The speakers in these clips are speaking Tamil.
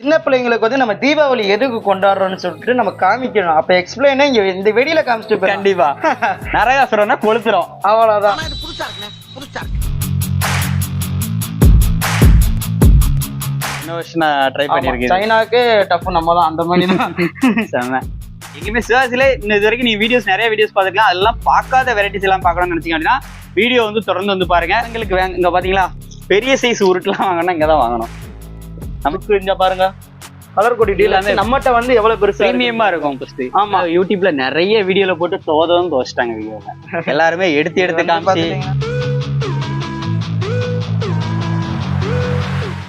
சின்ன பிள்ளைங்களுக்கு வந்து நம்ம தீபாவளி எதுக்கு கொண்டாடுறோம்னு சொல்லிட்டு நம்ம காமிக்கணும். அப்ப எக்ஸ்பிளைனே இங்க இந்த வெடியில காமிச்சிட்டு. கண்டிப்பா. நரகாசுரனை கொளுத்துறோம் அவ்வளவுதான். ட்ரை ஆமா, பண்ணிருக்கீங்க சைனாக்கு டஃப் நம்ம தான் அந்த மாதிரி தான். செம்ம. எங்கேயுமே சிவாசில இன்னும் இது வரைக்கும் நீ வீடியோஸ் நிறைய வீடியோஸ் பார்த்துக்கலாம் அதெல்லாம் பார்க்காத வெரைட்டிஸ் எல்லாம் பார்க்கணும்னு நினைச்சீங்க அப்படின்னா வீடியோ வந்து தொடர்ந்து வந்து பாருங்க. உங்களுக்கு வேங்க இங்க பாத்தீங்களா பெரிய சைஸ் உருட்டுலாம் வாங்கணும் இங்க தான் வாங்கணும். நமக்கு இங்க பாருங்க. கலர் கொடி டீல் எல்லாமே நம்மகிட்ட வந்து எவ்வளவு பெருசா பிரீமியமா இருக்கும் ஃபர்ஸ்ட் ஆமா. யூடியூப்ல நிறைய வீடியோல போட்டு தோதவும் தோச்சிட்டாங்க வீடியோல எல்லாருமே எடுத்து எடுத்து காமிச்சு.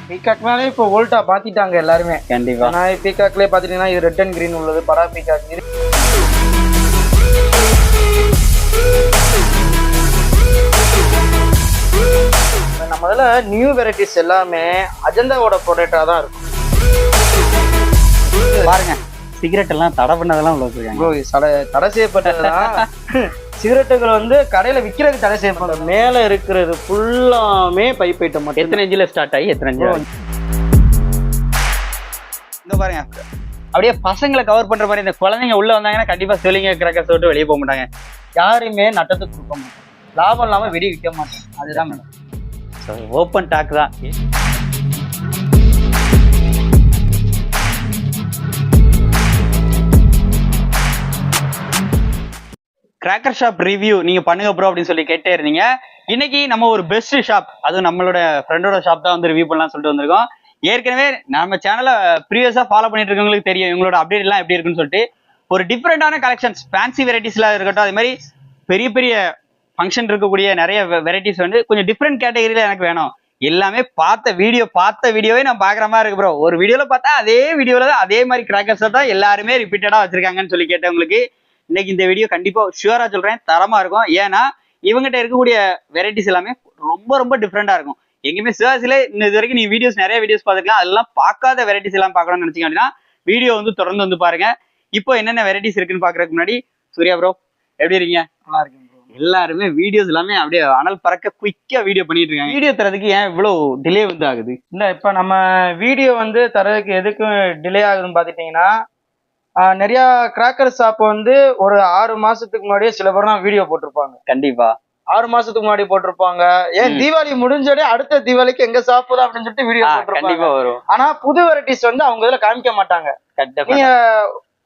பீகாக் மேலே இப்போ வோல்டா மாத்திட்டாங்க எல்லாருமே. கண்டிப்பா. ஆனா பீகாக்லயே பாத்தீங்கன்னா இது ரெட் அண்ட் கிரீன் உள்ளது. பரா பீகாக் நம்ம இதுல நியூ வெரைட்டிஸ் எல்லாமே அஜந்தாவோட ப்ராடக்டா தான் இருக்கும். பாருங்க சிகரெட் எல்லாம் தடை பண்ணதெல்லாம் உள்ள தடை தடை செய்யப்பட்டதுதான் சிகரெட்டுகள் வந்து கடையில விக்கிறதுக்கு தடை செய்யப்படும் மேல இருக்கிறது ஃபுல்லாமே பைப் ஐட்டம் மட்டும். எத்தனை இன்ச்சில் ஸ்டார்ட் ஆகி எத்தனை ஆகுது? இந்த பாருங்க. அப்படியே பசங்களை கவர் பண்ற மாதிரி இந்த குழந்தைங்க உள்ள வந்தாங்கன்னா கண்டிப்பா சிவலிங்க கிரக்கர்ஸ் விட்டு வெளியே போக மாட்டாங்க. யாருமே நட்டத்துக்கு கொடுக்க மாட்டோம் லாபம் இல்லாம வெடி விற்க மாட்டோம் அதுதான் மேடம். ஓப்பன் டாக் தான். கிராக்கர் ஷாப் ரிவ்யூ நீங்க பண்ணுங்க ப்ரோ அப்படின்னு சொல்லி கேட்டே இருந்தீங்க. இன்னைக்கு நம்ம ஒரு பெஸ்ட் ஷாப் அதுவும் நம்மளோட ஃப்ரெண்டோட ஷாப் தான் வந்து ரிவ்யூ பண்ணலாம் சொல்லிட்டு வந்திருக்கோம். ஏற்கனவே நம்ம சேனலை ப்ரீவியஸா ஃபாலோ பண்ணிட்டு இருக்கவங்களுக்கு தெரியும் இவங்களோட அப்டேட் எல்லாம் எப்படி இருக்குன்னு சொல்லிட்டு. ஒரு டிஃப்ரெண்டான கலெக்ஷன்ஸ் ஃபேன்சி வெரைட்டிஸ்ல இருக்கட்டும் அது மாதிரி பெரிய பெரிய ஃபங்க்ஷன் இருக்கக்கூடிய நிறைய வெரைட்டிஸ் வந்து கொஞ்சம் டிஃப்ரெண்ட் கேட்டகரியில எனக்கு வேணும். எல்லாமே பார்த்த வீடியோ பார்த்த வீடியோவே நான் பாக்குற மாதிரி இருக்கு ப்ரோ ஒரு வீடியோல பார்த்தா அதே வீடியோல தான் அதே மாதிரி கிராக்கர்ஸ் தான் எல்லாருமே ரிப்பீட்டடா வச்சிருக்காங்கன்னு சொல்லி கேட்டவங்களுக்கு இன்னைக்கு இந்த வீடியோ கண்டிப்பா ஷுவரா சொல்றேன் தரமா இருக்கும். ஏன்னா இவங்ககிட்ட இருக்கக்கூடிய வெரைட்டிஸ் எல்லாமே ரொம்ப ரொம்ப டிஃப்ரெண்டா இருக்கும். எங்கேயுமே சிவாசில இன்னும் இது வரைக்கும் நீ வீடியோஸ் நிறைய வீடியோஸ் பார்த்துக்கலாம் அதெல்லாம் பார்க்காத வெரைட்டிஸ் எல்லாம் பார்க்கணும்னு நினைச்சிங்க அப்படின்னா வீடியோ வந்து தொடர்ந்து வந்து பாருங்க. இப்போ என்னென்ன வெரைட்டிஸ் இருக்குன்னு பாக்குறதுக்கு முன்னாடி சூர்யா ப்ரோ எப்படி இருக்கீங்க? நல்லா இருக்கீங்க. எல்லாருமே வீடியோஸ் எல்லாமே அப்படியே அனல் பறக்க குயிக்கா வீடியோ பண்ணிட்டு இருக்காங்க வீடியோ தரதுக்கு ஏன் இவ்வளவு டிலே வந்து ஆகுது? இல்ல இப்ப நம்ம வீடியோ வந்து தரதுக்கு எதுக்கு டிலே ஆகுதுன்னு பாத்துட்டீங்கன்னா நிறைய கிராக்கர் ஷாப் வந்து ஒரு ஆறு மாசத்துக்கு முன்னாடியே சில பேர்லாம் வீடியோ போட்டிருப்பாங்க. கண்டிப்பா. ஆறு மாசத்துக்கு முன்னாடி போட்டிருப்பாங்க. ஏன். தீபாவளி முடிஞ்சோடனே அடுத்த தீபாவளிக்கு எங்க தான் அப்படின்னு சொல்லிட்டு வீடியோ போட்டிருப்பாங்க. கண்டிப்பா வரும். ஆனா புது வெரைட்டிஸ் வந்து அவங்க இதுல காமிக்க மாட்டாங்க.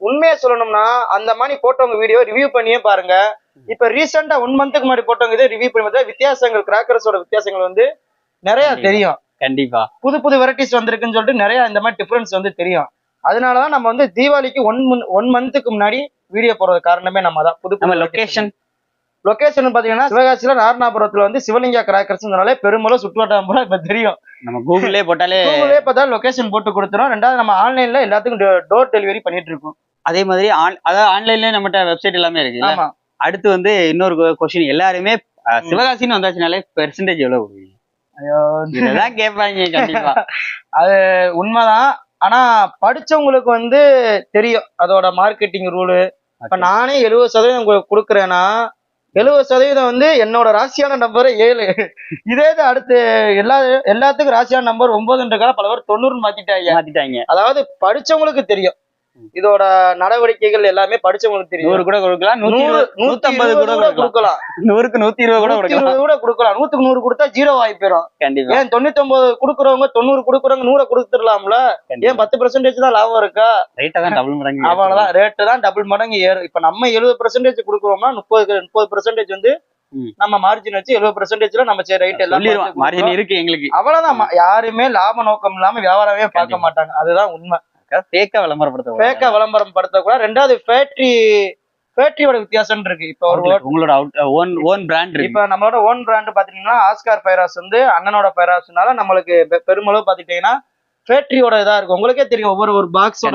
உண்மையை சொல்லணும்னா அந்த மாதிரி போட்டவங்க வீடியோ ரிவ்யூ பண்ணியே பாருங்க. இப்ப ரீசெண்டா ஒன் மந்த்துக்கு முன்னாடி போட்டவங்க இதை ரிவ்யூ பண்ணி பார்த்தா வித்தியாசங்கள் கிராக்கர்ஸோட வித்தியாசங்கள் வந்து நிறைய. தெரியும். கண்டிப்பா. புது புது வெரைட்டிஸ் வந்திருக்குன்னு சொல்லிட்டு நிறைய இந்த மாதிரி டிஃபரன்ஸ் வந்து தெரியும். அதனாலதான் நம்ம வந்து தீபாவளிக்கு ஒன் ஒன் மந்த்துக்கு முன்னாடி வீடியோ போடுறது காரணமே நம்ம தான். புது நம்ம லொகேஷன் லொகேஷன் பாத்தீங்கன்னா சிவகாசியில நாரணாபுரத்துல வந்து சிவலிங்கா கிராக்கர்ஸ்னாலே பெருமளவு சுற்றுவட்டாரம் போல இப்ப தெரியும். நம்ம கூகுள்லயே போட்டாலே கூகுளே பார்த்தா லொகேஷன் போட்டு கொடுத்துரும். ரெண்டாவது நம்ம ஆன்லைன்ல எல்லாத்துக்கும் டோர் டெலிவரி பண்ணிட்டு இருக்கோம். அதே மாதிரி ஆன்- அதாவது ஆன்லைன்லயே நம்மகிட்ட வெப்சைட் எல்லாமே இருக்கு அடுத்து வந்து இன்னொரு கொஸ்டின் எல்லாருமே சிவகாசின்னு வந்தாச்சுனாலே பெர்சன்டேஜ் எவ்வளவு ஐயோ. இதெல்லாம் கேட்பாங்க கண்டிப்பா. அது உண்மைதான். ஆனா படிச்சவங்களுக்கு வந்து தெரியும். அதோட மார்க்கெட்டிங் ரூலு இப்ப நானே எழுபது சதவீதம் உங்களுக்கு கொடுக்குறேன்னா எழுபது சதவீதம் வந்து என்னோட ராசியான நம்பர் ஏழு. இதே இது அடுத்து எல்லா எல்லாத்துக்கும் ராசியான நம்பர் ஒன்பதுன்றக்கால பல பேர் தொண்ணூறுன்னு மாத்திட்டாங்க. மாத்திட்டாங்க. அதாவது படிச்சவங்களுக்கு தெரியும். இதோட நடவடிக்கைகள் எல்லாமே படிச்சவங்களுக்கு தெரியும். நூறு கூட கொடுக்கலாம் நூத்தி நூறு நூத்தம்பது கூட கூட கொடுக்கலாம். நூறுக்கு நூத்தி இருபது கூட கொடுக்கலாம். கூட கொடுக்கலாம். நூத்துக்கு நூறு கொடுத்தா ஜீரோ ஆகி போயிடும் கண்டிப்பா. ஏன் தொண்ணூத்தி ஒன்பது கொடுக்குறவங்க தொண்ணூறு கொடுக்குறவங்க நூற கொடுத்துடலாம்ல? ஏன் பத்து பெர்சன்டேஜ் தான் லாபம் இருக்கா? ரைட்டா தான் டபுள் மடங்கு அவ்வளவுதான். ரேட்டு தான் டபுள் மடங்கு ஏறும் இப்ப நம்ம எழுபது பெர்சன்டேஜ் கொடுக்குறோம்னா முப்பது முப்பது பெர்சன்டேஜ் வந்து. நம்ம மார்ஜின் வச்சு எழுபது பெர்சன்டேஜ்ல நம்ம ரைட் எல்லாம் மார்ஜின். இருக்கு எங்களுக்கு. அவ்வளவுதான். யாருமே லாப நோக்கம் இல்லாம வியாபாரமே பார்க்க. மாட்டாங்க. அதுதான் உண்மை. ஃபேக்கா விளம்பரப்படுத்த ஃபேக்கா விளம்பரம் படுத்தக்கூடாது ரெண்டாவது ஃபேக்டரி ஃபேக்டரியோட வித்தியாசம் இருக்கு. இப்ப ஒரு உங்களோட ஓன் ஓன் பிராண்ட் இப்ப நம்மளோட ஓன் பிராண்ட் பாத்தீங்கன்னா ஆஸ்கார் பைராஸ் வந்து அண்ணனோட பைராஸ்னால நம்மளுக்கு பெருமளவு பாத்துக்கிட்டீங்கன்னா ஃபேக்டரியோட இதா இருக்கும். உங்களுக்கே தெரியும் ஒவ்வொரு ஒரு பாக்ஸோட.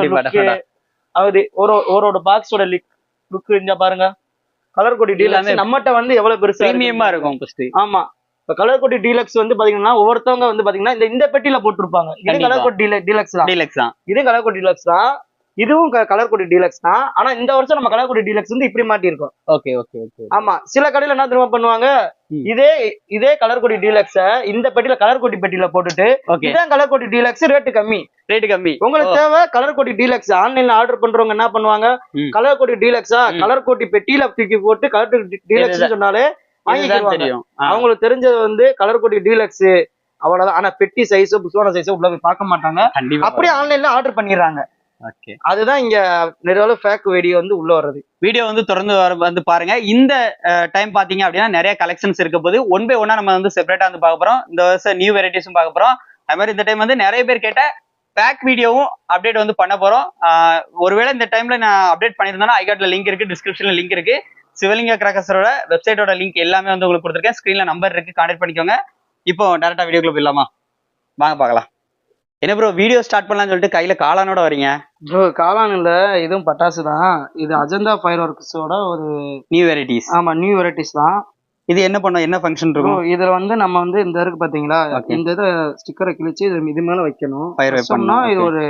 அது ஒரு ஒரு பாக்ஸோட லிக் லுக் இங்க பாருங்க. கலர் கொடி டீலக்ஸ் நம்மகிட்ட வந்து எவ்வளவு பெருசா பிரீமியமா இருக்கும் ஆமா. இப்ப கலர் கொடி டீலக்ஸ் வந்து பாத்தீங்கன்னா ஒவ்வொருத்தவங்க வந்து பாத்தீங்கன்னா இந்த இந்த பெட்டியில போட்டிருப்பாங்க. இது கண்டிப்பா. கலர் கொடி டீலக்ஸ் தான். டீலக்ஸ் தான். இது கலர் கொடி டீலக்ஸ் தான். இதுவும் கலர்கோடி டீலக்ஸ் தான். ஆனா இந்த வருஷம் நம்ம கலர்கோடி டீலக்ஸ் வந்து இப்படி மாட்டியிருக்கோம். ஓகே ஓகே ஓகே ஆமா. சில கடையில என்ன தெரியுமா பண்ணுவாங்க. இதே இதே கலர்கோடி டீலக்ஸ இந்த பெட்டியில கலர்கோடி பெட்டியில போட்டுட்டு இதான் கலர்கோடி டீலக்ஸ் ரேட்டு கம்மி. ரேட் கம்மி. உங்களுக்கு தேவை கலர் கோட்டி டீலக்ஸ் ஆன்லைன்ல ஆர்டர் பண்றவங்க என்ன பண்ணுவாங்க. கலர் கோட்டி டீலக்ஸா. கலர் கோட்டி பெட்டியில தூக்கி போட்டு கலர் டீலக்ஸ். சொன்னாலே வாங்கிக்கிடுவாங்க தெரியும். அவங்களுக்கு தெரிஞ்சது வந்து கலர் கோட்டி டீலக்ஸ் அவ்வளவுதான். ஆனா பெட்டி சைஸோ புஸ்வான சைஸோ உள்ள போய் பார்க்க மாட்டாங்க. அப்படியே ஆன்லைன்ல ஆர்டர் பண்ணிடுறாங்க. ஓகே. அதுதான் இங்க நிறைய ஃபேக் வீடியோ வந்து உள்ள வர்றது. வீடியோ வந்து தொடர்ந்து வந்து பாருங்க. இந்த டைம் பாத்தீங்க அப்படின்னா நிறைய கலெக்ஷன்ஸ் இருக்க போது ஒன் பை ஒன்னா நம்ம வந்து செப்பரேட்டா வந்து பார்க்க போறோம். இந்த வருஷம் நியூ வெரைட்டிஸும் பார்க்க போறோம். அது மாதிரி இந்த டைம் வந்து நிறைய பேர் கேட்ட பேக் வீடியோவும் அப்டேட் வந்து பண்ண போறோம். ஒருவேளை இந்த டைம்ல நான் அப்டேட் பண்ணியிருந்தேன்னா ஐகாட்ல லிங்க் இருக்கு டிஸ்கிரிப்ஷன்ல லிங்க் இருக்கு. சிவலிங்க கிராக்கர்ஸரோட வெப்சைட்டோட லிங்க் எல்லாமே வந்து உங்களுக்கு கொடுத்துருக்கேன். ஸ்க்ரீன்ல நம்பர் இருக்கு. கான்டாக்ட் பண்ணிக்கோங்க. இப்போ டேரக்டா வீடியோக்குள்ள போயிடலாமா வாங்க பார்க்கலாம். என்ன ப்ரோ வீடியோ ஸ்டார்ட் பண்ணலாம்னு சொல்லிட்டு கையில காளானோட வரீங்க ப்ரோ காளான் இல்ல. இதுவும் பட்டாசு தான். இது அஜந்தா ஃபயர் ஒர்க்ஸோட ஒரு நியூ வெரைட்டிஸ் ஆமா நியூ வெரைட்டிஸ் தான். இது என்ன பண்ணும்? என்ன ஃபங்க்ஷன் இருக்கும்? இதுல வந்து நம்ம வந்து இந்த இருக்கு பாத்தீங்களா. இந்த இதை ஸ்டிக்கரை கிழிச்சு இது இது மேல வைக்கணும். வச்சோம்னா பண்ணணும், இது ஒரு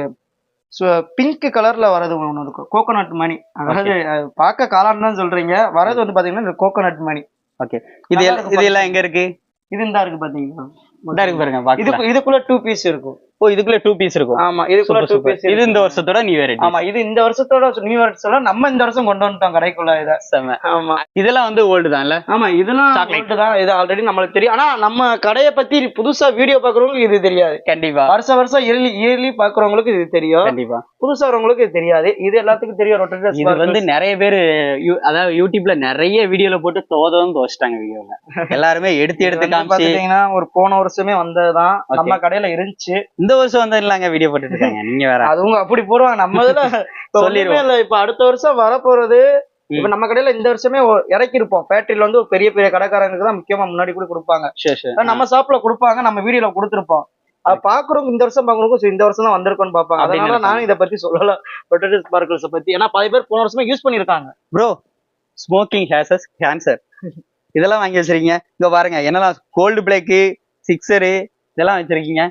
பிங்க் கலர்ல வரது ஒண்ணு இருக்கும் கோகோனட் மணி. அதாவது அது பார்க்க காளான் தான் சொல்றீங்க. வரது வந்து பாத்தீங்கன்னா இந்த கோகோனட் மணி. ஓகே இது எல்லாம் இருக்கு இது எல்லாம் எங்க இருக்கு? இது இந்த இருக்கு பாத்தீங்களா? இதா இருக்கு பாருங்க இது இதுக்குள்ள டூ பீஸ் இருக்கும். ஓ இதுக்குள்ள டூ பீஸ் இருக்கும். ஆமா இதுக்குள்ள டூ பீஸ் இது இந்த வருஷத்தோட நியூ வெரைட்டி ஆமா இது இந்த வருஷத்தோட நியூ வருஷத்தோட நம்ம இந்த வருஷம் கொண்டு வந்துட்டோம் கடைக்குள்ள இத. செம. ஆமா. இதெல்லாம் வந்து ஓல்டு தான்ல? ஆமா இதெல்லாம் gold தான். இது ஆல்ரெடி நம்மளுக்கு தெரியும். ஆனா நம்ம கடையை பத்தி புதுசா வீடியோ பாக்குறவங்களுக்கு இது தெரியாது. கண்டிப்பா. வருஷ வருஷம் இயர்லி இயர்லி பாக்குறவங்களுக்கு இது தெரியும். கண்டிப்பா. புதுசா வரவங்களுக்கு இது தெரியாது. இது எல்லாத்துக்கும் தெரியும். ரொட்டேட்டர் இது வந்து நிறைய பேர் அதாவது யூடியூப்ல நிறைய வீடியோல போட்டு தோதவும் தோச்சிட்டாங்க வீடியோல எல்லாருமே எடுத்து எடுத்து காமிச்சு. பாத்துட்டீங்கன்னா ஒரு போன வருஷமே வந்ததுதான். நம்ம கடையில இருந்துச்சு. இந்த வருஷம் வந்து இல்லங்க வீடியோ போட்டுட்டு இருக்காங்க நீங்க வேற. அதுவும் அப்படி போடுவாங்க. நம்ம இதுல சொல்லிருவோம். இல்ல இப்ப அடுத்த வருஷம் வரப்போறது இப்ப. நம்ம கடையில இந்த வருஷமே ஒ- இறக்கிருப்போம் ஃபேக்டரியில வந்து ஒரு பெரிய பெரிய கடைக்காரங்களுக்கு தான் முக்கியமா முன்னாடி கூட கொடுப்பாங்க. நம்ம ஷாப்ல கொடுப்பாங்க நம்ம வீடியோல கொடுத்துருப்போம். அது பாக்குறவங்க இந்த வருஷம் பாக்குறவங்க இந்த வருஷம் தான் வந்திருக்கோம்னு பாப்பாங்க அதனால நானும் இதை பத்தி சொல்லல. ரொட்டேட்டர் ஸ்பார்க்கிள்ஸ் பத்தி. ஏன்னா பல பேர் போன வருஷமே யூஸ் பண்ணிருக்காங்க ப்ரோ ஸ்மோக்கிங் ஹேசஸ் கேன்சர் இதெல்லாம் வாங்கி வச்சிருக்கீங்க. இங்க பாருங்க என்னெல்லாம் கோல்டு பிளேக்கு சிக்ஸரு இதெல்லாம் வச்சிருக்கீங்க.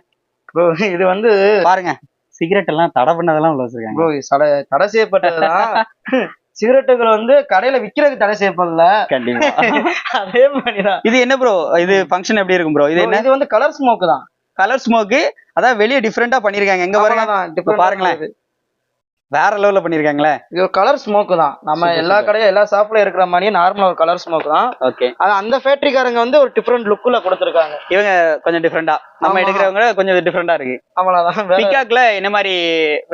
ப்ரோ இது வந்து பாருங்க. சிகரெட் எல்லாம் தடை பண்ணதெல்லாம் உள்ள வச்சிருக்காங்க. ப்ரோ தடை தடை செய்யப்பட்டதுதான். சிகரெட்டுகள் வந்து கடையில விக்கிறதுக்கு தடை செய்யப்படல. கண்டிப்பா. அதே மாதிரிதான். இது என்ன ப்ரோ இது ஃபங்க்ஷன் எப்படி இருக்கும் ப்ரோ இது என்ன? இது வந்து கலர் ஸ்மோக் தான். கலர் ஸ்மோக்கு அதான் வெளியே டிஃப்ரெண்டா பண்ணிருக்காங்க. எங்க பாருங்க. பாருங்களேன். வேற லெவல்ல பண்ணிருக்காங்களே? இது கலர் ஸ்மோக் தான். நம்ம எல்லா. கடையும் எல்லா ஷாப்ல இருக்கிற மாதிரியே நார்மலா ஒரு கலர் ஸ்மோக் தான். ஓகே அந்த ஃபேக்டரிக்காரங்க வந்து ஒரு டிஃப்ரெண்ட் லுக்ல கொடுத்துருக்காங்க. இவங்க கொஞ்சம் டிஃப்ரெண்டா நம்ம. எடுக்கிறவங்க கொஞ்சம் டிஃப்ரெண்டா இருக்கு. அவ்வளவுதான். பிகாக்ல என்ன மாதிரி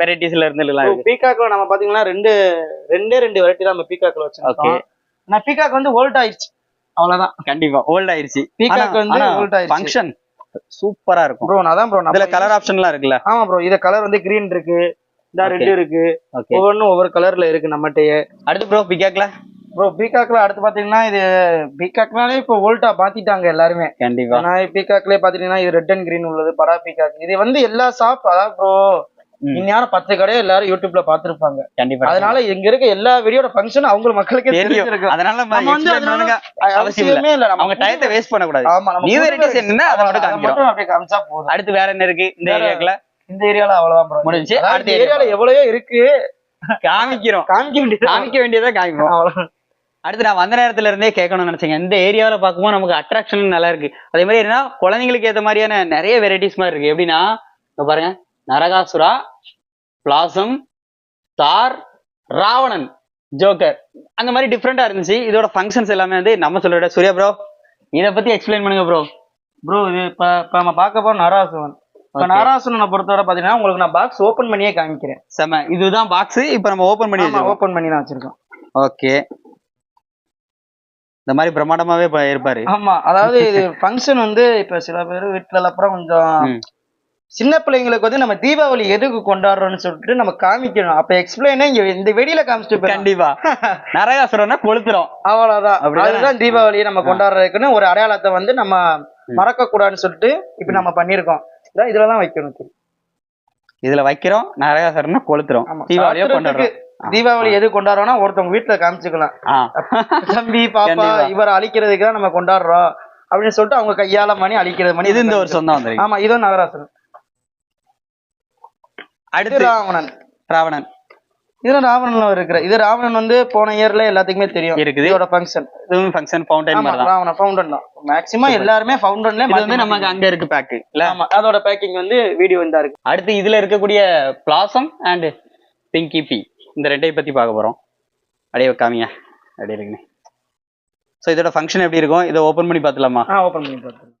வெரைட்டிஸ்ல இருந்து பீகாக்ல நம்ம பாத்தீங்கன்னா ரெண்டு ரெண்டே ரெண்டு வெரைட்டி தான் நம்ம பீகாக்ல வச்சிருக்கோம். நான் பீகாக் வந்து ஓல்ட் ஆயிடுச்சு அவ்வளவுதான். கண்டிப்பா. ஓல்ட் ஆயிருச்சு. பீகாக் வந்து ஓல்ட் ஆயிடுச்சு ஃபங்க்ஷன் சூப்பரா இருக்கும். ப்ரோ அதான் ப்ரோ இதுல கலர் ஆப்ஷன்லாம் இருக்குல்ல? ஆமா ப்ரோ இத கலர் வந்து கிரீன் இருக்கு. இந்த. ரெட் இருக்கு. ஒவ்வொன்றும் ஒவ்வொரு கலர்ல இருக்கு நம்மகிட்டயே. அடுத்து ப்ரோ பிகாக்ல ப்ரோ பீகாக்ல அடுத்து பாத்தீங்கன்னா இது பீகாக்னாலே இப்போ ஓல்டா மாத்திட்டாங்க எல்லாருமே. கண்டிப்பா. ஆனா பீகாக்லயே பாத்தீங்கன்னா இது ரெட் அண்ட் கிரீன் உள்ளது படா பீகாக் இது வந்து எல்லா ஷாப் அதாவது ப்ரோ. இந்நேரம் பத்து கடையை எல்லாரும் யூடியூப்ல பாத்திருப்பாங்க கண்டிப்பா அதனால இங்க இருக்க எல்லா வீடியோட ஃபங்க்ஷன் அவங்க மக்களுக்கே தெரியும். அதனால அவசியம் இல்ல அவங்க டயத்தை வேஸ்ட் பண்ண கூடாது ஆமா varieties varieties என்னன்னா அதை மட்டும் காமிச்சா போதும். அடுத்து வேற என்ன இருக்கு? இந்த ஏரியாக்குள்ள இந்த ஏரியால அவ்வளவுதான் ப்ரோ முடிஞ்சுச்சு. அடுத்த ஏரியால எவ்வளவோ இருக்கு. காமிக்கிறோம். காமிக்க வேண்டியது. காமிக்க வேண்டியதா காமிப்போம். அவ்வளவு அடுத்து நான் வந்த நேரத்துல இருந்தே கேட்கணும்னு நினைச்சேங்க. இந்த ஏரியாவில பார்க்கும்போது நமக்கு அட்ராக்ஷன் நல்லா இருக்கு. அதே மாதிரி என்ன குழந்தைங்களுக்கு ஏத்த மாதிரியான நிறைய வெரைட்டிஸ் மாதிரி இருக்கு. எப்படின்னா பாருங்க. நரகாசுரா பிளாசம் தார் ராவணன் ஜோக்கர். அந்த மாதிரி டிஃப்ரெண்டா இருந்துச்சு. இதோட ஃபங்க்ஷன்ஸ் எல்லாமே வந்து நம்ம சொல்லிட சூர்யா ப்ரோ இத பத்தி எக்ஸ்பிளைன் பண்ணுங்க ப்ரோ ப்ரோ இது இப்ப இப்ப நம்ம பார்க்க போறோம் நராசுவன் இப்ப. நராசுவனை பொறுத்தவரை பாத்தீங்கன்னா உங்களுக்கு நான் பாக்ஸ் ஓபன் பண்ணியே காமிக்கிறேன். செம. இதுதான் பாக்ஸ் இப்போ நம்ம ஓபன் பண்ணி ஓபன் பண்ணி தான் வச்சிருக்கோம். ஓகே இந்த மாதிரி பிரம்மாண்டமாவே இருப்பாரு. ஆமா அதாவது இது ஃபங்க்ஷன் வந்து இப்ப சில பேர் வீட்டுல அப்புறம் கொஞ்சம். சின்ன பிள்ளைங்களுக்கு வந்து நம்ம தீபாவளி எதுக்கு கொண்டாடுறோம்னு சொல்லிட்டு நம்ம காமிக்கணும். அப்ப எக்ஸ்பிளைனே இங்க இந்த வெடியில காமிச்சிட்டு. கண்டிப்பா. நரகாசுரம்னா கொளுத்துறோம். அவ்வளவுதான்? அதுதான் தீபாவளியை நம்ம கொண்டாடுறதுக்குன்னு ஒரு அடையாளத்தை வந்து நம்ம மறக்க கூடாதுன்னு சொல்லிட்டு இப்ப நம்ம பண்ணிருக்கோம் இதான் இதுலதான் வைக்கணும் இதுல வைக்கிறோம் நரகாசுரம்னா கொளுத்துறோம். ஆமா. தீபாவளியா கொண்டாடுறோம். தீபாவளி எது கொண்டாடுறோம்னா ஒருத்தவங்க வீட்டுல காமிச்சுக்கலாம். தம்பி பாப்பா. இவரை அழிக்கிறதுக்கு தான் நம்ம கொண்டாடுறோம் அப்படின்னு சொல்லிட்டு அவங்க கையால மணி அழிக்கிறது மணி. இது இந்த வருஷம் தான் வந்திருக்கு. ஆமா இதுவும் நகராசன் அடுத்து ராவணன். ராவணன். இதுல ராவணன்ல இருக்கிற இது ராவணன் வந்து போன இயர்ல எல்லாத்துக்குமே தெரியும். இருக்குது. இதோட ஃபங்க்ஷன் இதுவும் ஃபங்க்ஷன் ஃபவுண்டைன் மாதிரி தான் ராவணன் ஃபவுண்டன் தான். மேக்ஸிமம் எல்லாருமே ஃபவுண்டன்ல இது வந்து நமக்கு அங்க இருக்கு பேக்கு இல்ல? ஆமா அதோட பேக்கிங் வந்து வீடியோ இந்த இருக்கு. அடுத்து இதுல இருக்கக்கூடிய பிளாசம் அண்ட் பிங்கி பி இந்த ரெண்டையும் பத்தி பார்க்க போறோம். அப்படியே காமிங்க அப்படியே இருக்குங்க. ஸோ இதோட ஃபங்க்ஷன் எப்படி இருக்கும்? இதை ஓப்பன் பண்ணி பார்த்துலாமா ஆ ஓபன் பண்ணி பார்த்துருங்க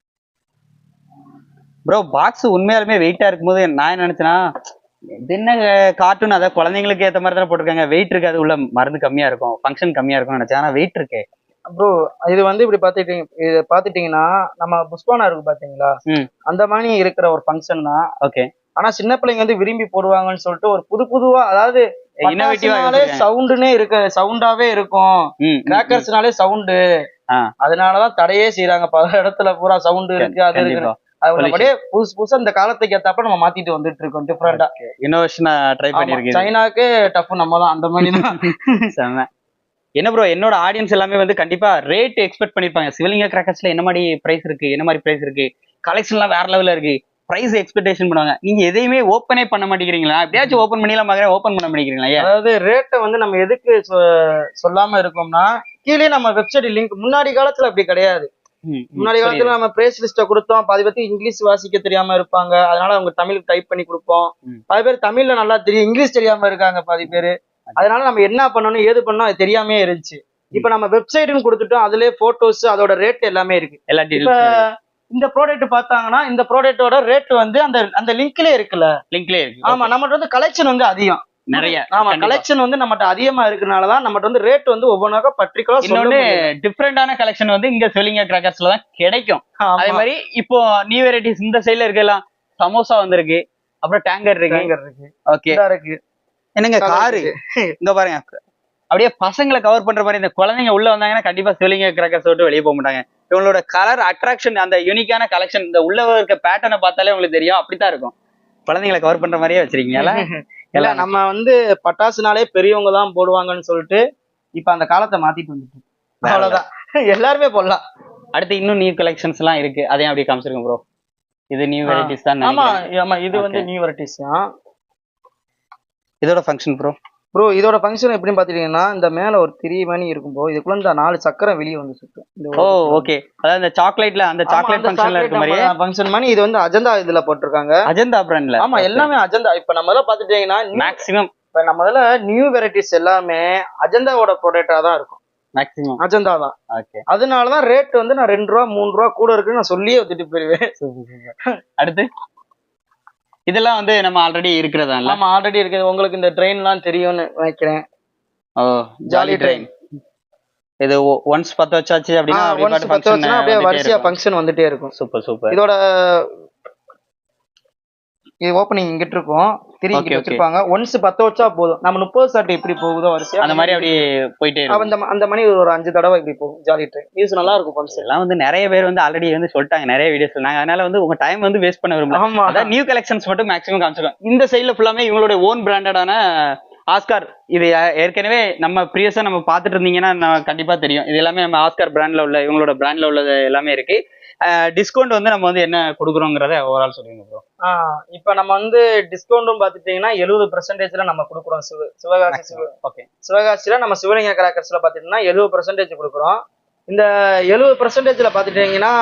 ப்ரோ பாக்ஸ் உண்மையாலுமே வெயிட்டா இருக்கும்போது நான் என்ன நினைச்சேன்னா என்ன கார்ட்டூன் அதாவது குழந்தைங்களுக்கு ஏத்த மாதிரி தானே போட்டிருக்காங்க. வெயிட் இருக்காது உள்ள மருந்து கம்மியா இருக்கும் ஃபங்க்ஷன் கம்மியா இருக்கும் நினைச்சேன். ஆனா வெயிட் இருக்கு. ப்ரோ இது வந்து இப்படி பாத்துட்டீங்க இது பாத்துட்டீங்கன்னா நம்ம புஷ்பானா இருக்கு பாத்தீங்களா. அந்த மாதிரி இருக்கிற ஒரு ஃபங்க்ஷன் தான் ஓகே ஆனா சின்ன பிள்ளைங்க வந்து விரும்பி போடுவாங்கன்னு சொல்லிட்டு ஒரு புது புதுவா அதாவது சவுண்டுனே இருக்க சவுண்டாவே இருக்கும். கிராக்கர்ஸ்னாலே சவுண்டு. அதனாலதான் தடையே செய்யறாங்க பல இடத்துல பூரா சவுண்டு இருக்கு அது இருக்கு. அப்படியே புதுசு புதுசா இந்த காலத்துக்கு ஏத்தாப்ப நம்ம மாத்திட்டு வந்துட்டு இருக்கோம் டிஃப்ரெண்டா இன்னோவேஷனா ட்ரை பண்ணிருக்கீங்க. சைனாக்கு டஃப் நம்ம தான் அந்த மாதிரி தான் என்ன ப்ரோ என்னோட ஆடியன்ஸ் எல்லாமே வந்து கண்டிப்பா ரேட் எக்ஸ்பெக்ட் பண்ணிருப்பாங்க. சிவலிங்க கிராக்கர்ஸ்ல என்ன மாதிரி பிரைஸ் இருக்கு என்ன மாதிரி பிரைஸ் இருக்கு? கலெக்ஷன்லாம் வேற லெவல்ல இருக்கு. பிரைஸ் எக்ஸ்பெக்டேஷன் பண்ணுவாங்க. நீங்க எதையுமே ஓப்பனே பண்ண மாட்டேங்கிறீங்களா? எப்படியாச்சும் ஓப்பன் பண்ணிடலாம் பார்க்குறேன் ஓப்பன் பண்ண மாட்டேங்கிறீங்களா? அதாவது ரேட்டை வந்து நம்ம எதுக்கு சொல்லாம இருக்கோம்னா கீழே நம்ம வெப்சைட் லிங்க் முன்னாடி காலத்துல அப்படி கிடையாது. முன்னாடி. காலத்துல நம்ம பிரைஸ் லிஸ்ட கொடுத்தோம். பாதி பேருக்கு இங்கிலீஷ் வாசிக்க தெரியாம இருப்பாங்க. அதனால அவங்க தமிழ் டைப் பண்ணி கொடுப்போம். பாதி பேர் தமிழ்ல நல்லா தெரியும். இங்கிலீஷ் தெரியாம இருக்காங்க பாதி பேர். அதனால நம்ம என்ன பண்ணணும் ஏது பண்ணணும் அது தெரியாமே இருந்துச்சு. இப்ப நம்ம வெப்சைட்னு கொடுத்துட்டோம். அதுலயே போட்டோஸ் அதோட ரேட் எல்லாமே இருக்கு. எல்லா இந்த ப்ராடக்ட் பார்த்தாங்கன்னா இந்த ப்ராடக்ட்டோட ரேட் வந்து அந்த அந்த லிங்க்லயே இருக்குல்ல? லிங்க்லயே இருக்கு. ஆமா நம்மகிட்ட வந்து கலெக்ஷன் வந்து அதிகம். நிறைய ஆமா. கலெக்ஷன் வந்து நம்மகிட்ட அதிகமா இருக்கறனாலதான் நம்மகிட்ட வந்து ரேட் வந்து ஒவ்வொன்றாக பர்டிகுலர் இன்னொன்னு டிஃப்ரெண்டான கலெக்ஷன் வந்து இங்க சிவலிங்க கிராக்கர்ஸ்ல தான் கிடைக்கும். அதே மாதிரி இப்போ நியூ வெரைட்டிஸ் இந்த சைடுல இருக்கலாம் சமோசா வந்திருக்கு அப்புறம் டேங்கர் இருக்கு. இருக்கு. ஓகே இருக்கு. என்னங்க காரு. இங்க பாருங்க. அப்படியே பசங்களை கவர் பண்ற மாதிரி இந்த குழந்தைங்க உள்ள வந்தாங்கன்னா கண்டிப்பா சிவலிங்க கிராக்கர்ஸ் விட்டு வெளியே போக மாட்டாங்க. இவங்களோட கலர் அட்ராக்ஷன் அந்த யூனிக்கான கலெக்ஷன் இந்த உள்ள இருக்க பேட்டர்னை பார்த்தாலே உங்களுக்கு தெரியும். அப்படித்தான் இருக்கும். குழந்தைங்களை கவர் பண்ற மாதிரியே வச்சிருக்கீங்களா? இல்ல நம்ம வந்து பட்டாசுனாலே பெரியவங்க தான் போடுவாங்கன்னு சொல்லிட்டு இப்ப அந்த காலத்தை மாத்திட்டு வந்துட்டு அவ்வளவுதான். எல்லாருமே போடலாம். அடுத்து இன்னும் நியூ கலெக்ஷன்ஸ் எல்லாம் இருக்கு. அதையும் அப்படியே காமிச்சிருக்கோம் ப்ரோ இது நியூ. வெரைட்டிஸ் தான் ஆமா. ஆமா இது வந்து. நியூ வெரைட்டிஸ் தான். இதோட ஃபங்க்ஷன் ப்ரோ ப்ரோ இதோட ஃபங்க்ஷன் எப்படின்னு பாத்துட்டீங்கன்னா இந்த மேல ஒரு திரி மணி இருக்கும்போ இதுக்குள்ள இந்த நாலு சக்கரம் வெளியே வந்து இந்த ஓ ஓகே அதாவது இந்த சாக்லேட்ல அந்த சாக்லேட் ஃபங்க்ஷன்ல இருக்க மாதிரியே? ஃபங்க்ஷன் மணி இது வந்து அஜந்தா இதுல போட்டிருக்காங்க. அஜந்தா பிராண்ட்ல ஆமா எல்லாமே அஜந்தா இப்ப நம்ம எல்லாம் பாத்துட்டீங்கன்னா மேக்ஸிமம் இப்ப நம்ம இதுல நியூ வெரைட்டிஸ் எல்லாமே அஜந்தாவோட ப்ராடக்டா தான் இருக்கும். மேக்ஸிமம் அஜந்தா தான். ஓகே அதனாலதான் ரேட் வந்து நான் ரெண்டு ரூபா மூணு ரூபா கூட இருக்குன்னு நான் சொல்லியே வித்துட்டு போயிருவேன். அடுத்து? இதெல்லாம் வந்து நம்ம ஆல்ரெடி இருக்கிறதா இல்ல? ஆமா ஆல்ரெடி இருக்குது. உங்களுக்கு இந்த ட்ரெயின் எல்லாம் தெரியும்னு நினைக்கிறேன். ஓ ஜாலி ட்ரெயின் இது ஒன்ஸ் பத்து வச்சாச்சு அப்படின்னா பத்து அப்படியே வரிசையா ஃபங்க்ஷன் வந்துட்டே இருக்கும். Super super. இதோட இது ஓப்பனிங் இங்கிட்டு இருக்கும் திரி இங்கிட்டு. வச்சிருப்பாங்க. ஒன்ஸ் பத்து வச்சா போதும். நம்ம முப்பது சாட்டு எப்படி போகுதோ வரிசையா? அந்த மாதிரி அப்படியே போயிட்டே அந்த அந்த மணி ஒரு அஞ்சு தடவை இப்படி போகும். ஜாலி ட்ரெயின் யூஸ் நல்லா இருக்கும் ஃபங்க்ஷன் எல்லாம் வந்து நிறைய பேர் வந்து ஆல்ரெடி வந்து சொல்லிட்டாங்க. நிறைய வீடியோஸ் நாங்க அதனால வந்து உங்க டைம் வந்து வேஸ்ட் பண்ண விரும்பல. ஆமா. அதான் நியூ கலெக்ஷன்ஸ் மட்டும் மேக்ஸிமம் காமிச்சிருக்கோம் இந்த சைடுல ஃபுல்லாமே இவங்களோட ஓன் பிராண்டடான ஆஸ்கார் இது ஏ- ஏற்கனவே நம்ம ப்ரீவியஸா நம்ம பார்த்துட்டு இருந்தீங்கன்னா நான் கண்டிப்பா தெரியும். இது எல்லாமே நம்ம ஆஸ்கார் பிராண்ட்ல உள்ள இவங்களோட பிராண்ட்ல உள்ளது எல்லாமே இருக்கு. டிஸ்கவுண்ட் வந்து நம்ம வந்து என்ன கொடுக்குறோங்கிறத ஓவரால் சொல்லுங்க ப்ரோ இப்ப நம்ம வந்து டிஸ்கவுண்டும் பாத்துட்டீங்கன்னா எழுபது பெர்சன்டேஜ்ல நம்ம கொடுக்குறோம் சிவ சிவகாசி சிவ. ஓகே சிவகாசியில நம்ம சிவலிங்க கிராக்கர்ஸ்ல பாத்தீங்கன்னா எழுபது பெர்சன்டேஜ் கொடுக்குறோம். இந்த எழுபது பெர்சன்டேஜ்ல பாத்துட்டீங்கன்னா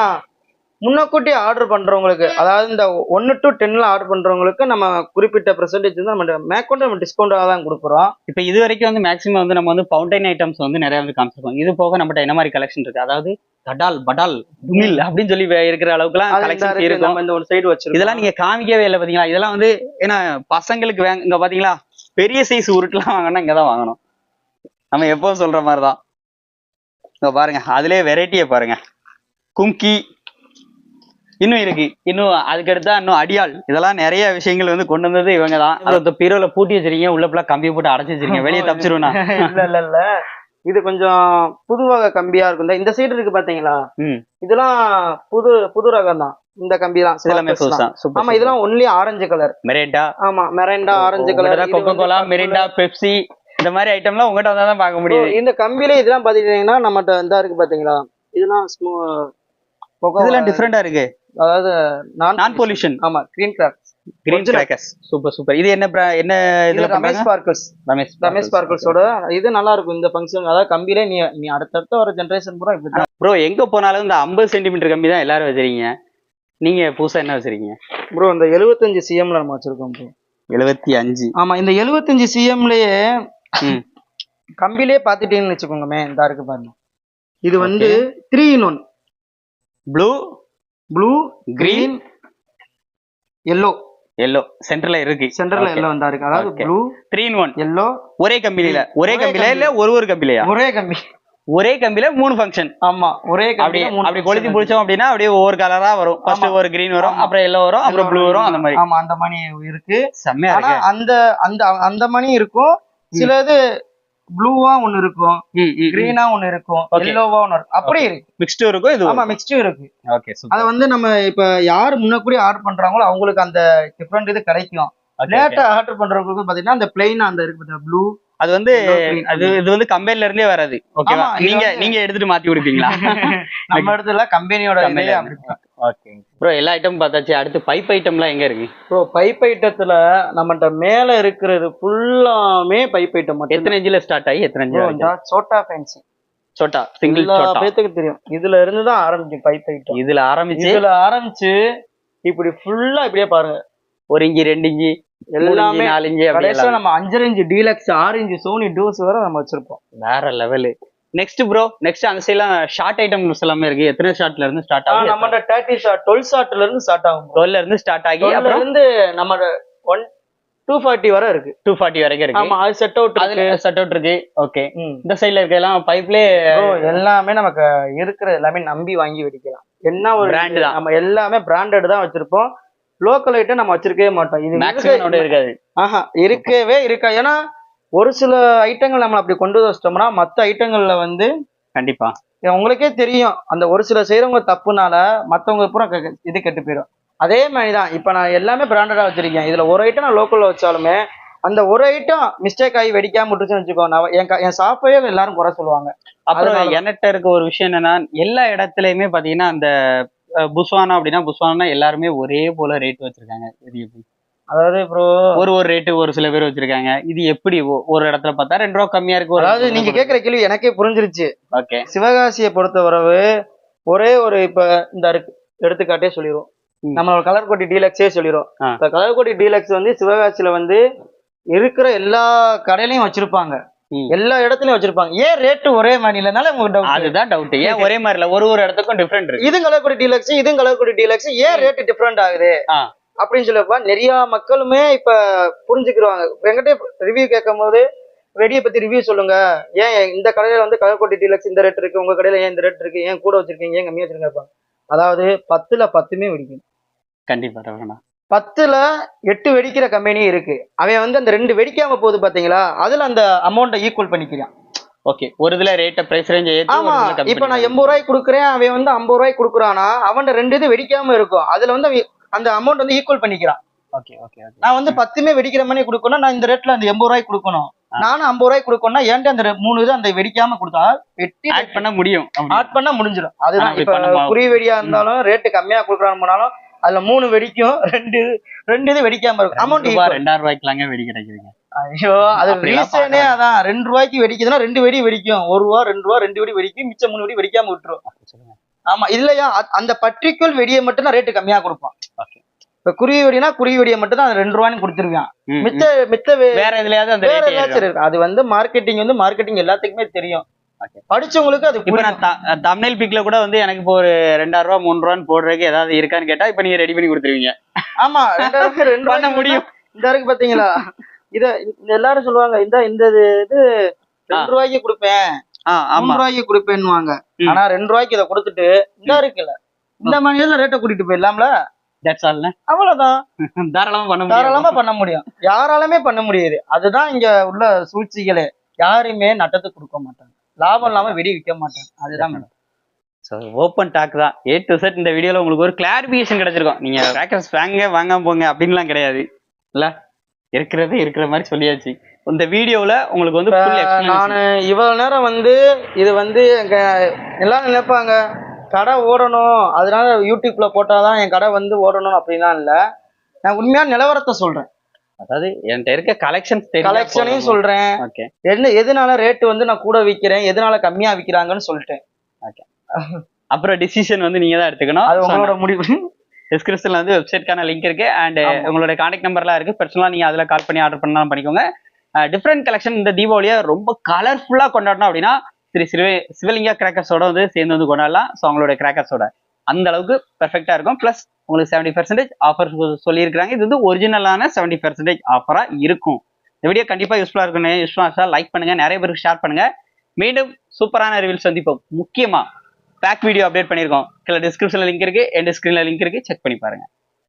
முன்னக்கூட்டி ஆர்டர் பண்றவங்களுக்கு அதாவது இந்த ஒன்னு டு டென்ல ஆர்டர் பண்றவங்களுக்கு நம்ம குறிப்பிட்ட பெர்சன்டேஜ் வந்து நம்ம மேற்கொண்டு நம்ம டிஸ்கவுண்டாக தான் கொடுக்குறோம். இப்போ இது வரைக்கும் வந்து மேக்ஸிமம் வந்து நம்ம வந்து ஃபவுண்டைன் ஐட்டம்ஸ் வந்து நிறைய வந்து காமிச்சிருக்கோம். இது போக நம்மகிட்ட என்ன மாதிரி கலெக்ஷன் இருக்கு? அதாவது தடால் படால் டுமில் அப்படின்னு சொல்லி இருக்கிற அளவுக்குலாம் இருக்கு, இருக்கும். இந்த ஒரு சைடு வச்சிருக்கோம். இதெல்லாம் நீங்க காமிக்கவே இல்லை பாத்தீங்களா இதெல்லாம் வந்து ஏன்னா பசங்களுக்கு வேங்க இங்க பாத்தீங்களா பெரிய சைஸ் உருட்டுலாம் வாங்கணும்னா இங்க தான் வாங்கணும். நம்ம எப்பவும் சொல்ற மாதிரி தான் இங்க பாருங்க அதுலயே வெரைட்டியை பாருங்க. கும்கி இன்னும் இருக்கு. இன்னும் அதுக்கு அடுத்தா இன்னும் அடியாள். இதெல்லாம் நிறைய விஷயங்கள் வந்து கொண்டு வந்தது இவங்க தான் பீரோல பூட்டி வச்சிருக்கீங்க உள்ள ஃபுல்லா கம்பி போட்டு அடைச்சு வச்சிருக்கீங்க. வெளியே தப்பிச்சிருவேண்ணா இல்ல இல்ல இல்ல இது கொஞ்சம் புது வகை கம்பியா இருக்கும். இந்த- சைடு இருக்கு பாத்தீங்களா? இதெல்லாம் புது புது ரகம் தான் இந்த கம்பி தான். ஆமா இதெல்லாம் ஒன்லி ஆரஞ்சு கலர் மெரேண்டா ஆமா Mirinda orange colour Coca Cola Mirinda Pepsi இந்த மாதிரி ஐட்டம்லாம் உங்ககிட்ட வந்தா தான் பார்க்க முடியுது. இந்த கம்பியில இதெல்லாம் பாத்தீங்கன்னா நம்மகிட்ட இந்த இருக்கு பாத்தீங்களா? இதெல்லாம் இதெல்லாம் டிஃப்ரெண்டா இருக்கு. அதாவது நான் நான் பொல்யூஷன் ஆமா green craft green. Crackers super super இது என்ன என்ன இது இதுல ரமேஷ் பார்க்கல்ஸ் ரமேஷ் ரமேஷ் பார்க்கல்ஸோட இது நல்லா இருக்கும் இந்த ஃபங்க்ஷன் அதாவது கம்பியிலே நீ நீ அடுத்தடுத்த வர ஜென்ரேஷன் பூரா இப்படி ப்ரோ எங்க போனாலும் இந்த ஐம்பது சென்டிமீட்டர் கம்பி தான் எல்லாரும் வச்சிருக்கீங்க. நீங்க புதுசா என்ன வச்சிருக்கீங்க? ப்ரோ இந்த 75 சிஎம்ல நம்ம வச்சிருக்கோம் ப்ரோ எழுபத்தி அஞ்சு. ஆமா இந்த 75 சிஎம்லயே கம்பிலே பாத்துட்டீங்கன்னு வச்சுக்கோங்கமே இந்த இருக்கு பாருங்க. இது வந்து three in one blue blue Green, green yellow yellow சென்டர்ல இருக்கு. சென்டர்ல எல்லோ வந்தா இருக்கு அதாவது. Blue three in one yellow ஒரே கம்பியில ஒரே கம்பியில. இல்ல ஒரு ஒரு கம்பிலையா ஒரே கம்பி. ஒரே கம்பியில மூணு ஃபங்க்ஷன் ஆமா. ஒரே அப்படி அப்படி கொளுத்தி பிடிச்சோம் அப்படின்னா அப்படியே ஒவ்வொரு கலரா வரும். ஃபர்ஸ்ட். ஒரு கிரீன் வரும். அப்புறம் எல்லோ வரும் அப்புறம் ப்ளூ வரும் அந்த மாதிரி. ஆமா அந்த மணி இருக்கு. செம்மையா இருக்கு. அந்த அந்த அந்த மணி இருக்கும். சிலது ப்ளூவா ஒண்ணு இருக்கும் கிரீனா ஒண்ணு இருக்கும். எல்லோவா ஒண்ணு இருக்கும். அப்படி இருக்கு. மிக்ஸ்டு இருக்கும் இது ஆமா மிக்ஸ்டும் இருக்கு. ஓகே அது வந்து நம்ம இப்ப யாரு முன்னக்கூடி ஆர்டர் பண்றாங்களோ அவங்களுக்கு அந்த டிஃப்ரெண்ட் இது கிடைக்கும். லேட்டா ஆர்டர் பண்றவங்களுக்கு பாத்தீங்கன்னா அந்த பிளைன் அந்த இருக்கு பாத்தீங்கன்னா ப்ளூ அது வந்து. அது இது வந்து கம்பெனில இருந்தே வராது. ஓகேவா நீங்க நீங்க எடுத்துட்டு மாத்தி கொடுப்பீங்களா நம்ம இடத்துல கம்பெனியோட Company இதே ல அப்படி ஓகே ப்ரோ எல்லா ஐட்டம் பார்த்தாச்சு. அடுத்து பைப் ஐட்டம்லாம் எங்க இருக்கு? ப்ரோ பைப் ஐட்டத்துல நம்மகிட்ட மேல இருக்கிறது ஃபுல்லாமே பைப் ஐட்டம் மட்டும் எத்தனை இன்ச்சில் ஸ்டார்ட் ஆகி எத்தனை வரைக்கும்? சோட்டா ஃபேன்சி சோட்டா சிங்கிள் சோட்டா. பேத்துக்கு தெரியும். இதுல இருந்து தான் ஆரம்பிக்கும் பைப் ஐட்டம் இதுல ஆரம்பிச்சு? இதுல ஆரம்பிச்சு இப்படி ஃபுல்லா இப்படியே பாருங்க. ஒரு இஞ்சி ரெண்டு இஞ்சி எல்லாமே நாலு இஞ்சி கடைசியா. நம்ம அஞ்சரை இன்ச்சு டீலக்ஸ் ஆறு இன்ச்சு சோனி டூஸ் வரை நம்ம வச்சிருப்போம். வேற லெவலு நெக்ஸ்ட் ப்ரோ நெக்ஸ்ட் அந்த சைட்லாம் ஷார்ட் ஐட்டம்ஸ் எல்லாமே இருக்கு. எத்தனை ஷார்ட்ல இருந்து ஸ்டார்ட் ஆகும் நம்ம தேர்ட்டி ஷாட் டுவெல் ஷாட்ல இருந்து ஸ்டார்ட் ஆகும் டுவெல்ல இருந்து ஸ்டார்ட் ஆகி 12 ல அப்புறம்? இருந்து நம்ம ஒன் டூ ஃபார்ட்டி வரை இருக்கு. டூ ஃபார்ட்டி வரைக்கும் இருக்கு. ஆமா அது செட் அவுட் அதுல செட் அவுட் இருக்கு. ஓகே. இந்த சைடுல இருக்க எல்லாம் பைப்லயே Bro, எல்லாமே நமக்கு இருக்கிற எல்லாமே நம்பி வாங்கி வெடிக்கலாம். என்ன ஒரு Brand தான். நம்ம எல்லாமே பிராண்டட் தான் வச்சிருப்போம். லோக்கல் ஐட்டம் நம்ம வச்சிருக்கவே மாட்டோம். இது மேக்ஸிமம் இருக்க- இருக்காது. ஆஹா இருக்கவே இருக்கா. ஏன்னா ஒரு சில ஐட்டங்கள் நம்ம அப்படி கொண்டு வச்சிட்டோம்னா மத்த ஐட்டங்கள்ல வந்து கண்டிப்பா. உங்களுக்கே தெரியும். அந்த ஒரு சில செய்யறவங்க தப்புனால மத்தவங்க பூரா இது கெட்டு போயிடும். அதே மாதிரி தான் இப்போ நான் எல்லாமே பிராண்டடா வச்சிருக்கேன். இதுல ஒரு ஐட்டம் நான் லோக்கல்ல வச்சாலுமே அந்த ஒரு ஐட்டம் மிஸ்டேக் ஆகி வெடிக்காம விட்டுச்சுன்னு வச்சுக்கோ நான் என் என் ஷாப்பையே எல்லாரும் குறை சொல்லுவாங்க. அப்புறம் என்கிட்ட இருக்க ஒரு விஷயம் என்னன்னா எல்லா இடத்துலயுமே பாத்தீங்கன்னா அந்த புஸ்வானா அப்படின்னா புஸ்வானா எல்லாருமே ஒரே போல ரேட் வச்சிருக்காங்க. அதாவது ப்ரோ ஒரு ஒரு ரேட்டு ஒரு சில பேர் வச்சிருக்காங்க. இது எப்படி ஒரு இடத்துல பார்த்தா ரெண்டு ரூபா கம்மியா இருக்கு அதாவது நீங்க கேக்குற கேள்வி எனக்கே புரிஞ்சிருச்சு. ஓகே. சிவகாசியை பொறுத்த வரவு ஒரே ஒரு இப்ப இந்த எடுத்துக்காட்டே சொல்லிடுவோம். நம்மளோட கலர் கோட்டி டீலக்ஸே சொல்லிடுவோம். இப்ப கலர் கோட்டி டீலக்ஸ் வந்து சிவகாசியில வந்து இருக்கிற எல்லா கடையிலயும் வச்சிருப்பாங்க. எல்லா இடத்துலயும் வச்சிருப்பாங்க. ஏன் ரேட்டு ஒரே மாதிரி இல்லைனால உங்களுக்கு டவுட் அதுதான் டவுட் ஏன் ஒரே மாதிரி இல்ல ஒரு ஒரு இடத்துக்கும் டிஃப்ரெண்ட் இருக்கு. இது கலர் கோட்டி டீலக்ஸ் இதுவும் கலர் கோட்டி டீலக்ஸ் ஏன் ரேட்டு டிஃப்ரெண்ட் ஆகுது. அப்படின்னு சொல்லப்ப நிறைய மக்களுமே இப்ப புரிஞ்சுக்கிடுவாங்க. என்கிட்ட ரிவ்யூ கேட்கும் போது வெடியை பத்தி ரிவ்யூ சொல்லுங்க. ஏன் இந்த கடையில வந்து கலர் கோட்டி டீலக்ஸ் இந்த ரேட் இருக்கு? உங்க கடையில ஏன் இந்த ரேட் இருக்கு? ஏன் கூட வச்சிருக்கீங்க? ஏன் கம்மியா வச்சிருக்கீங்க? அதாவது பத்துல பத்துமே வெடிக்கும். கண்டிப்பா. பத்துல எட்டு வெடிக்கிற கம்பெனி இருக்கு. அவன் வந்து அந்த ரெண்டு வெடிக்காம போகுது பாத்தீங்களா? அதுல அந்த அமௌண்ட்டை ஈக்குவல் பண்ணிக்கிறான். ஓகே ஒரு இதுல ரேட்ட பிரைஸ் ரேஞ்ச் ஏத்தி ஆமா. இப்ப நான். எண்பது ரூபாய்க்கு கொடுக்குறேன். அவன் வந்து ஐம்பது ரூபாய்க்கு கொடுக்குறானா அவன் ரெண்டு இது வெடிக்காம இருக்கும். அதுல வந்து அந்த அமௌண்ட் வந்து ஈக்குவல் பண்ணிக்கிறான். ஓகே ஓகே நான் வந்து பத்துமே வெடிக்கிற மாதிரி கொடுக்கணும் நான் இந்த ரேட்ல அந்த எண்பது ரூபாய்க்கு கொடுக்கணும். நானும் ஐம்பது ரூபாய்க்கு கொடுக்கணும்னா ஏன்ட்டு அந்த மூணு இது அந்த வெடிக்காம கொடுத்தா வெட்டி ஆட் பண்ண முடியும். ஆட் பண்ணா முடிஞ்சிடும். அதுதான் இப்ப குறி வெடியா இருந்தாலும் ரேட்டு கம்மியா கொடுக்குறான்னு போனாலும் அதுல மூணு வெடிக்கும் ரெண்டு ரெண்டு இது வெடிக்காம இருக்கும். அமௌண்ட் ரூபாய் ரெண்டாயிரம் ரூபாய்க்குலாங்க வெடி கிடைக்குதுங்க. ஐயோ அது ரீசனே அதான். ரெண்டு ரூபாய்க்கு வெடிக்குதுன்னா ரெண்டு வெடி வெடிக்கும். ஒரு ரூபா ரெண்டு ரூபா ரெண்டு வெடி வெடிக்கும். மிச்சம் மூணு வெடி வெடிக்காம விட்டுரும். ஆமா இல்லையா? அந்த பர்டிகுலர் வெடியை மட்டும் தான் ரேட்டு கம்மியா கொடுப்பான். இப்ப குருவி வெடினா குருவி வெடியை மட்டும் தான் ரெண்டு ரூபான்னு கொடுத்துருவான். மித்த. மித்த வேற எதுலயாவது அந்த வேற ஏதாச்சும் இருக்கு. அது வந்து மார்க்கெட்டிங் வந்து மார்க்கெட்டிங் எல்லாத்துக்குமே தெரியும். படிச்சவங்களுக்கு அது இப்ப. நான் தமிழ் பிக்ல கூட வந்து எனக்கு இப்போ ஒரு ரெண்டாயிரம் ரூபா மூணு ரூபான்னு போடுறதுக்கு ஏதாவது இருக்கான்னு கேட்டா இப்ப நீங்க ரெடி பண்ணி கொடுத்துருவீங்க. ஆமா ரெண்டாயிரம் ரெண்டு பண்ண முடியும். இந்த இருக்கு பாத்தீங்களா? இத எல்லாரும் சொல்லுவாங்க இந்த இந்த இது ரெண்டு ரூபாய்க்கு கொடுப்பேன். மூணு ரூபாய்க்கு கொடுப்பேன்னுவாங்க. ஆனா ரெண்டு ரூபாய்க்கு இதை கொடுத்துட்டு இந்த இருக்குல்ல. இந்த மாதிரி ரேட்டை கூட்டிட்டு போயிடலாம்ல? தட்ஸ் ஆல் அவ்வளவுதான். தாராளமா பண்ண தாராளமா பண்ண முடியும். யாராலுமே பண்ண முடியாது. அதுதான் இங்க உள்ள சூழ்ச்சிகளே. யாருமே நட்டத்துக்கு கொடுக்க மாட்டாங்க. லாபம் இல்லாம வெடி விற்க மாட்டாங்க. அதுதான் மேடம். ஸோ ஓப்பன் டாக் தான். ஏ டு செட் இந்த வீடியோல உங்களுக்கு ஒரு கிளாரிபிகேஷன் கிடைச்சிருக்கும். நீங்க கிராக்கர்ஸ் வாங்க வாங்காம போங்க அப்படின்லாம் கிடையாது. இல்ல? இருக்கிறது இருக்கிற மாதிரி சொல்லியாச்சு. இந்த வீடியோல உங்களுக்கு வந்து. நான் இவ்வளவு நேரம் வந்து இது வந்து எங்க எல்லாரும் நினைப்பாங்க கடை ஓடணும் அதனால யூடியூப்ல போட்டாதான் என் கடை வந்து ஓடணும் அப்படிலாம் இல்ல. நான் உண்மையான நிலவரத்தை சொல்றேன். அதாவது என்கிட்ட இருக்க கலெக்ஷன்ஸ் கலெக்ஷனையும் சொல்றேன். ஓகே என்ன எதனால ரேட் வந்து நான் கூட விக்கிறேன் எதனால கம்மியா விக்கிறாங்கன்னு சொல்லிட்டேன். அப்புறம் டிசிஷன் வந்து நீங்க தான் எடுத்துக்கணும். அது உங்களோட முடிவு. டிஸ்கிரிப்ஷன்ல வந்து வெப்சைட்கான லிங்க் இருக்கு. அண்ட். உங்களோட கான்டாக்ட் நம்பர்லாம் இருக்கு. பர்சனலா நீங்க அதுல கால் பண்ணி ஆர்டர் பண்ணலாம் பண்ணிக்கோங்க. டிஃப்ரெண்ட் கலெக்ஷன் இந்த தீபாவளியை ரொம்ப கலர்ஃபுல்லாக கொண்டாடணும் அப்படின்னா திரு சிவ சிவலிங்கா கிராக்கர்ஸோட வந்து சேர்ந்து வந்து கொண்டாடலாம். ஸோ அவங்களோட கிராக்கர்ஸோட அந்த அளவுக்கு பெர்ஃபெக்டாக இருக்கும். ப்ளஸ் உங்களுக்கு செவன்டி பர்சன்டேஜ் ஆஃபர் சொல்லியிருக்கிறாங்க. இது வந்து ஒரிஜினலான செவன்டி பர்சன்டேஜ் ஆஃபராக இருக்கும். இந்த வீடியோ யூஸ்ஃபுல்லாக இருக்கும். இருக்குன்னு யூஸ்ஃபுல்லா லைக் பண்ணுங்க. நிறைய பேருக்கு ஷேர் பண்ணுங்க. மீண்டும் சூப்பரான ரிவீல் சந்திப்போம். முக்கியமா பேக் வீடியோ அப்டேட் பண்ணியிருக்கோம். கீழே டிஸ்கிரிப்ஷனில் லிங்க் இருக்கு. என் ஸ்க்ரீனில் லிங்க் இருக்கு. செக் பண்ணி பாருங்க.